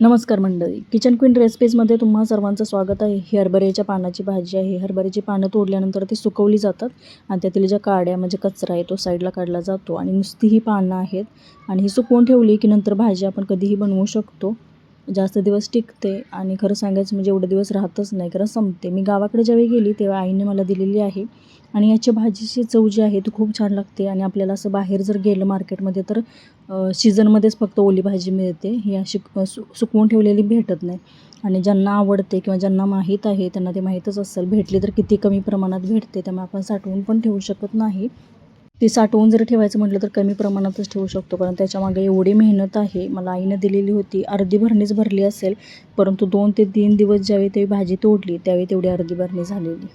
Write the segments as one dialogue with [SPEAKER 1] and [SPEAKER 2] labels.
[SPEAKER 1] नमस्कार मंडळी. Kitchen queen रेसिपीजमध्ये तुम्हा सर्वांचं स्वागत आहे. ही हरभऱ्याच्या पानाची भाजी आहे. हरभऱ्याची पानं तोडल्यानंतर ती सुकवली जातात आणि त्यातील ज्या काड्या म्हणजे कचरा आहे तो साईडला काढला जातो आणि नुसती ही पानं आहेत आणि ही सुकवून ठेवली की नंतर भाजी आपण कधीही बनवू शकतो. जास्त दिवस टिकते आणि खरं सांगायचं म्हणजे एवढे दिवस राहतच नाही कारण संपते. मी गावाकडे ज्यावेळी गेली तेव्हा आईने मला दिलेली आहे. आणि याची भाजीची चव जी आहे ती खूप छान लागते. आणि आपल्याला असं बाहेर जर गेलं मार्केटमध्ये तर सीझनमध्येच फक्त ओली भाजी मिळते. ही अशी सु सुकवून ठेवलेली भेटत नाही. आणि ज्यांना आवडते किंवा ज्यांना माहीत आहे त्यांना ते माहीतच असेल. भेटली तर किती कमी प्रमाणात भेटते त्यामुळे आपण साठवून पण ठेवू शकत नाही. ती साठवून जर ठेवायचं म्हटलं तर कमी प्रमाणातच ठेवू शकतो. कारण त्याच्यामागे एवढी मेहनत आहे. मला आईनं दिलेली होती. अर्धी भरणीच भरली असेल. परंतु दोन ते तीन दिवस ज्यावेळी ते भाजी तोडली त्यावेळी तेवढी अर्धी भरणी झालेली.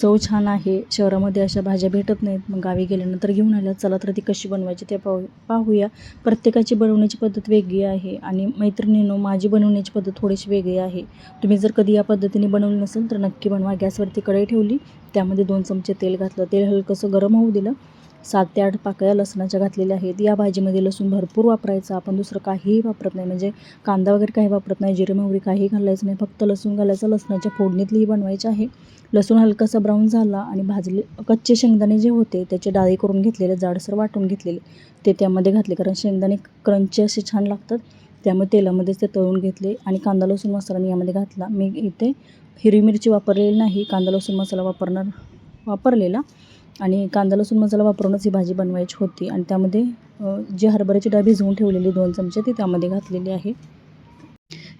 [SPEAKER 1] चव छान आहे. शहरामध्ये अशा भाज्या भेटत नाहीत. मग गावी गेल्यानंतर घेऊन आल्या. चला तर ती कशी बनवायची ते पाहू पाहूया. प्रत्येकाची बनवण्याची पद्धत वेगळी आहे आणि मैत्रिणीनो माझी बनवण्याची पद्धत थोडीशी वेगळी आहे. तुम्ही जर कधी या पद्धतीने बनवली नसेल तर नक्की बनवा. गॅसवरती कढई ठेवली. त्यामध्ये दोन चमचे तेल घातलं. तेल हलकंसं गरम होऊ दिलं. सात ते आठ पाकळ्या लसणाच्या घातलेल्या आहेत. या भाजीमध्ये लसूण भरपूर वापरायचा. आपण दुसरं काहीही वापरत नाही. म्हणजे कांदा वगैरे काही वापरत नाही. जिरे मोहरी काही घालायचं नाही. फक्त लसूण घालायचं. लसणाच्या फोडणीतलीही बनवायची आहे. लसूण हलकासा ब्राऊन झाला आणि भाजले. कच्चे शेंगदाणे जे होते त्याचे डाळी करून घेतलेले जाडसर वाटून घेतलेले ते त्यामध्ये घातले. कारण शेंगदाणे क्रंची असे छान लागतात. त्यामुळे तेलामध्येच ते तळून घेतले आणि कांदा लसूण मसाला मी यामध्ये घातला. मी इथे हिरवी मिरची वापरलेली नाही. कांदा लसूण मसाला वापरणार वापरलेला. आणि कांदा लसूण मसाला वापरूनच ही भाजी बनवायची होती. आणि त्यामध्ये जी हरभऱ्याची डाळ भिजवून ठेवलेली दोन चमचे ती त्यामध्ये घातलेली आहे.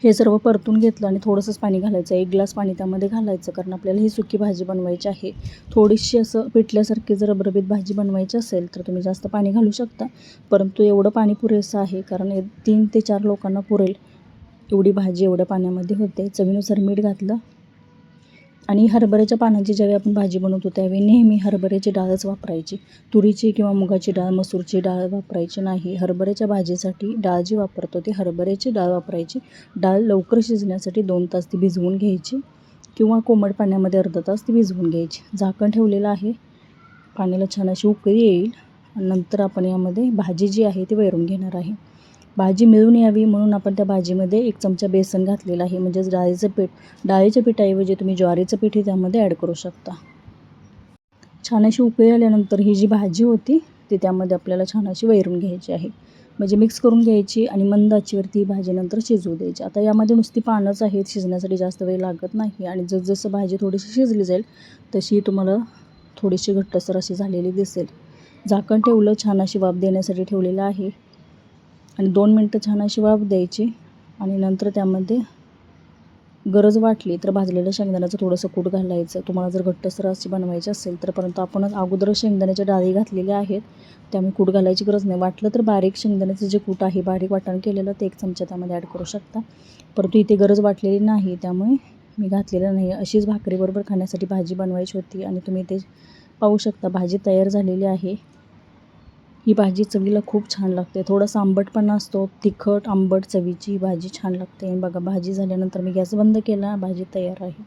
[SPEAKER 1] हे सर्व परतून घेतलं आणि थोडंसंच पाणी घालायचं. एक ग्लास पाणी त्यामध्ये घालायचं कारण आपल्याला ही सुकी भाजी बनवायची आहे. थोडीशी असं पिठल्यासारखी जर रबरबीत भाजी बनवायची असेल तर तुम्ही जास्त पाणी घालू शकता. परंतु एवढं पाणी पुरेसं आहे कारण तीन ते चार लोकांना पुरेल. एवढी भाजी एवढ्या पाण्यामध्ये होते. चवीनुसार मीठ घातलं आणि हरभऱ्याच्या पानांची ज्यावेळी आपण भाजी बनवतो त्यावेळी नेहमी हरभऱ्याची डाळच वापरायची. तुरीची किंवा मुगाची डाळ मसूरची डाळ वापरायची नाही. हरभऱ्याच्या भाजीसाठी डाळ जी वापरतो ती हरभऱ्याची डाळ वापरायची. डाळ लवकर शिजण्यासाठी दोन तास ती भिजवून घ्यायची किंवा कोमट पाण्यामध्ये अर्धा तास ती भिजवून घ्यायची. झाकण ठेवलेलं आहे. पाण्याला छान अशी उकळी येईल. नंतर आपण यामध्ये भाजी जी आहे ती वैरून घेणार आहे. भाजी मिळून यावी म्हणून आपण त्या भाजीमध्ये एक चमचा बेसन घातलेला आहे. म्हणजेच डाळीचं पीठ डाळीच्या पिठाऐवजी तुम्ही ज्वारीचं पीठही त्यामध्ये ॲड करू शकता. छान अशी उकळी आल्यानंतर ही जी भाजी होती ती त्यामध्ये आपल्याला छान अशी वैरून घ्यायची आहे. म्हणजे मिक्स करून घ्यायची आणि मंद आचेवरती ही भाजी नंतर शिजवू द्यायची. आता यामध्ये नुसती पानंच आहेत शिजण्यासाठी जास्त वेळ लागत नाही आणि जसजसं भाजी थोडीशी शिजली जाईल तशी तुम्हाला थोडीशी घट्टसर अशी झालेली दिसेल. झाकण ठेवलं छान अशी वाफ देण्यासाठी ठेवलेलं आहे. आणि दोन मिनटं छान अशी वाफ द्यायची आणि नंतर त्यामध्ये गरज वाटली तर भाजलेल्या शेंगदाण्याचं थोडंसं कूट घालायचं. तुम्हाला जर घट्टसर अशी बनवायची असेल तर परंतु आपणच अगोदर शेंगदाण्याच्या डाळी घातलेल्या आहेत. त्यामुळे कूट घालायची गरज नाही. वाटलं तर बारीक शेंगदाण्याचं जे कूट आहे बारीक वाटण केलेलं ते एक चमचा त्यामध्ये ॲड करू शकता. परंतु इथे गरज वाटलेली नाही त्यामुळे मी घातलेलं नाही. अशीच भाकरीबरोबर खाण्यासाठी भाजी बनवायची होती आणि तुम्ही ते पाहू शकता भाजी तयार झालेली आहे. ही भाजी चवीला खूप छान लागते. थोडासा आंबटपणा असतो तिखट आंबट चवीची भाजी छान लागते. बघा भाजी झाल्यानंतर मी गॅस बंद केला भाजी तयार आहे.